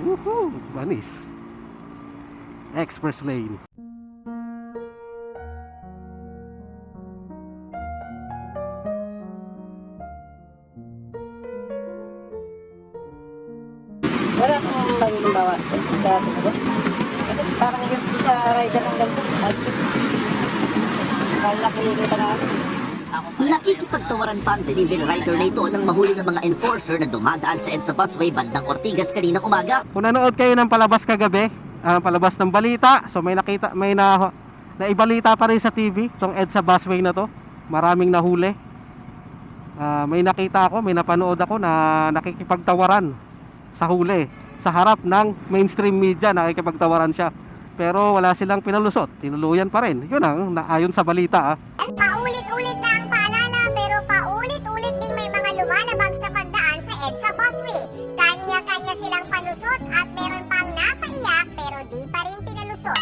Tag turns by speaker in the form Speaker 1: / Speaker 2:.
Speaker 1: Woohoo! Banis. Express lane.
Speaker 2: Wala kang magiging bawas. Dati na boss. Kasi parang yung sa rider ng ganito. Kaya nakikita namin.
Speaker 3: Nakikipagtawaran pa ang delivery rider na ito nang mahuli ng mga enforcer na dumadaan sa EDSA busway bandang Ortigas kaninang umaga.
Speaker 1: Kung nanood kayo ng palabas kagabi, ah, palabas ng balita, so may nakita, may na, naibalita pa rin sa TV, itong EDSA busway na to, maraming nahuli. Ah, may nakita ako, may napanood ako na nakikipagtawaran sa huli, sa harap ng mainstream media, nakikipagtawaran siya. Pero wala silang pinalusot, tinuluyan pa rin. Yun ang na- ayon sa balita ah.
Speaker 4: Lumalabag sa pagdaan sa EDSA busway. Kanya-kanya silang palusot at meron pang napaiyak pero di pa rin pinalusot.